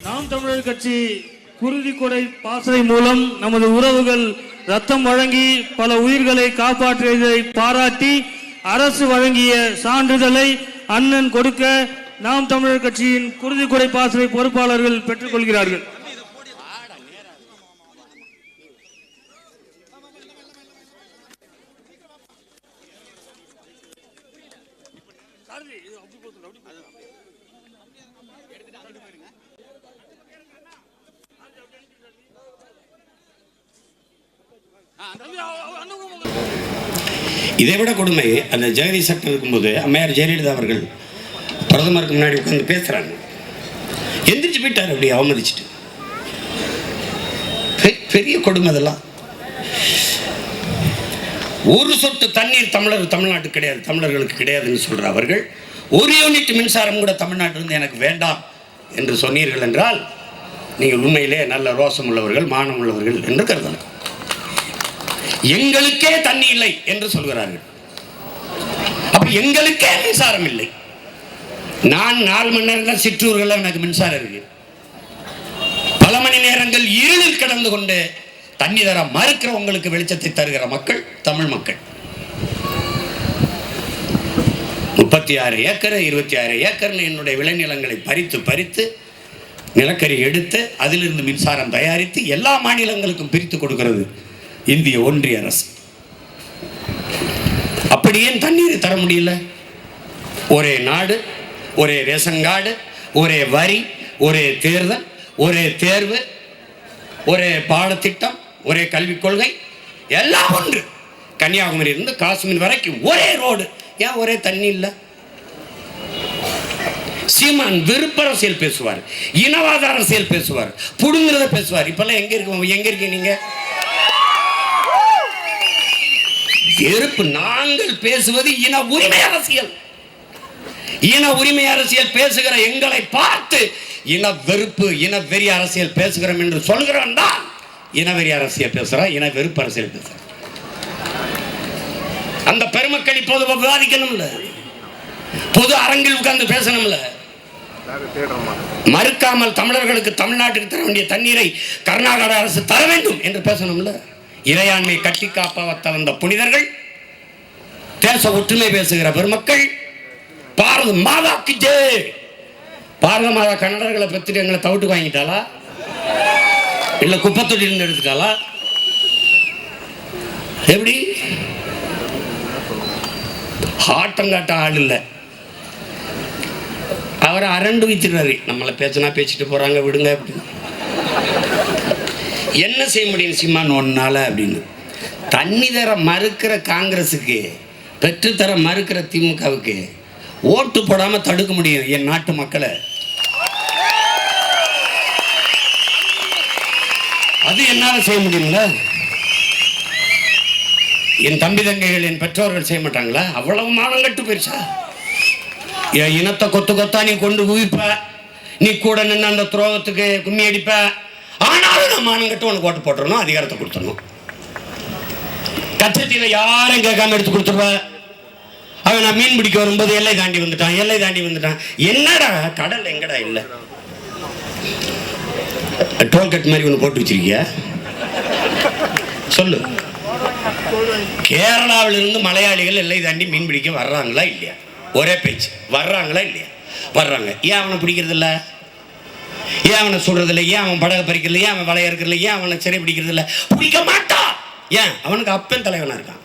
நாம் தமிழர் கட்சி குருதி கொடை பாசறை மூலம் நமது உறவுகள் ரத்தம் வழங்கி பல உயிர்களை காப்பாற்றியதை பாராட்டி அரசு வழங்கிய சான்றிதழை அண்ணன் கொடுக்க நாம் தமிழர் கட்சியின் குருதி கொடை பாசறை பொறுப்பாளர்கள் பெற்றுக்கொள்கிறார்கள். இதை விட கொடுமை அந்த ஜெகதீஷ் சட்டம் இருக்கும்போது அம்மையார் ஜெயலலிதா அவர்கள் பிரதமருக்கு முன்னாடி உட்காந்து பேசுகிறாங்க எந்திரிச்சு போயிட்டார் அப்படி அவமதிச்சுட்டு. பெரிய கொடுமை அதெல்லாம். ஒரு சொட்டு தண்ணீர் தமிழர் தமிழ்நாட்டுக்கு கிடையாது தமிழர்களுக்கு கிடையாதுன்னு சொல்கிற அவர்கள் ஒரு யூனிட் மின்சாரம் கூட தமிழ்நாட்டிலிருந்து எனக்கு வேண்டாம் என்று சொன்னீர்கள் என்றால் நீங்கள் உண்மையிலே நல்ல ரோசம் உள்ளவர்கள் மானம் உள்ளவர்கள் என்று கருதலாம். எங்களுக்கே தண்ணி இல்லை என்று சொல்கிறார்கள். அப்ப எங்களுக்கே மின்சாரம் இல்லை. நான் நாலு மணி நேரம் தான் சிற்றூர்கள் எனக்கு மின்சாரம் இருக்கு. பல மணி நேரங்கள் இருளில் கடந்து கொண்டு தண்ணி தர மறுக்கிற உங்களுக்கு வெளிச்சத்தை தருகிற மக்கள் தமிழ் மக்கள். முப்பத்தி ஆறு ஏக்கர் இருபத்தி ஆறு ஏக்கர்னு என்னுடைய விளைநிலங்களை பறித்து பறித்து நிலக்கரி எடுத்து அதிலிருந்து மின்சாரம் தயாரித்து எல்லா மாநிலங்களுக்கும் பிரித்து கொடுக்கிறது. இந்திய ஒன்றிய அரசு. அப்படி ஏன் தண்ணீர் தர முடியல? ஒரே நாடு ஒரே ரேஷன் கார்டு ஒரே வரி ஒரே தேர்தல் ஒரே தேர்வு ஒரே பாடத்திட்டம் ஒரே கல்விக் கொள்கை எல்லாம் ஒன்று. கன்னியாகுமரி இருந்து காஷ்மீர் வரைக்கும் ஒரே ரோடு. ஏன் ஒரே தண்ணி இல்லை? சீமான் விருப்ப அரசியல் பேசுவார் இனவாத அரசியல் பேசுவார் புடுங்கிறத பேசுவார். இப்பெல்லாம் எங்க இருக்கோம் எங்க இருக்கீங்க நீங்க? எதிர்ப்பு நாங்கள் பேசுவது இன உரிமை அரசியல். இன உரிமை அரசியல் பேசுகிற எங்களை பார்த்து இன வெறுப்பு இன வெறி அரசியல் பேசுகிறோம் என்று சொல்கிறோம் தான் இனவெறி அரசியல் பேசுறோம் இன வெறுப்பு அரசியல் பேசுறோம் அந்த பெருமக்கள் இப்போது விவாதிக்கணும்ல? பொது அரங்கில் உட்கார்ந்து பேசணும்ல? மறுக்காமல் தமிழர்களுக்கு தமிழ்நாட்டுக்கு தர வேண்டிய தண்ணீரை கர்நாடக அரசு தர வேண்டும் என்று பேசணும்ல? இறையாண்மை கட்டி காப்பாற்ற வந்த புனிதர்கள் தேச ஒற்றுமை பேசுகிற பெருமக்கள் பாரத மாதாக்கு ஜே! பாரத மாதா கன்னடர்களை பத்திட்டு எங்களை தவிட்டு வாங்கிட்டாளா? இல்ல குப்பத்தொட்டிலிருந்து எடுத்துட்டாளா? எப்படி? ஆட்டங்காட்ட ஆள் இல்லை. அவரை அரண்டு வைத்துறாரு நம்மளை பேசினா பேசிட்டு போறாங்க விடுங்க அப்படின்னு என்ன செய்ய முடியும் சீமான் ஒன்னால் அப்படின்னு. தண்ணி தர மறுக்கிற காங்கிரஸுக்கு பெற்றுத்தர மறுக்கிற திமுகவுக்கு ஓட்டு போடாமல் தடுக்க முடியும் என் நாட்டு மக்களை. அது என்னால் செய்ய முடியும்ல என் தம்பி தங்கைகள் என் பெற்றோர்கள் செய்ய மாட்டாங்களா? அவ்வளவு மானம் கட்டு போயிருச்சா? என் இனத்தை கொத்து கொத்தா நீ கொண்டு குவிப்ப. நீ கூட நின்று அந்த துரோகத்துக்கு கும்மி அடிப்ப. ஆனாலும் நான் மானம் கட்டு உனக்கு ஓட்டு போட்டுறணும் அதிகாரத்தை கொடுத்துடணும் கச்சத்தீவை யாரும் கேட்காம எடுத்து கொடுத்துருவ? அவன் நான் மீன் பிடிக்க வரும்போது எல்லை தாண்டி வந்துட்டான் எல்லை தாண்டி வந்துட்டான். என்னடா கடல் எங்கடா இல்லை? டோல்கட் மாதிரி ஒன்று போட்டு வச்சிருக்கிய? சொல்லு. கேரளாவிலிருந்து மலையாளிகள் எல்லை தாண்டி மீன் பிடிக்க வர்றாங்களா இல்லையா? ஒரே பேச்சு. வர்றாங்களா இல்லையா? வர்றாங்க. ஏன் அவனை பிடிக்கிறது இல்லை ஏன் அவனை சொல்றது இல்லை? ஏன் அவன் படகு பறிக்கிறது ஏன் அவன் வலைய இருக்கிறது ஏன் அவனை சிறை பிடிக்கிறது இல்லை? பிடிக்க மாட்டான்! ஏன்? அவனுக்கு அப்பன் தலைவனா இருக்கான்.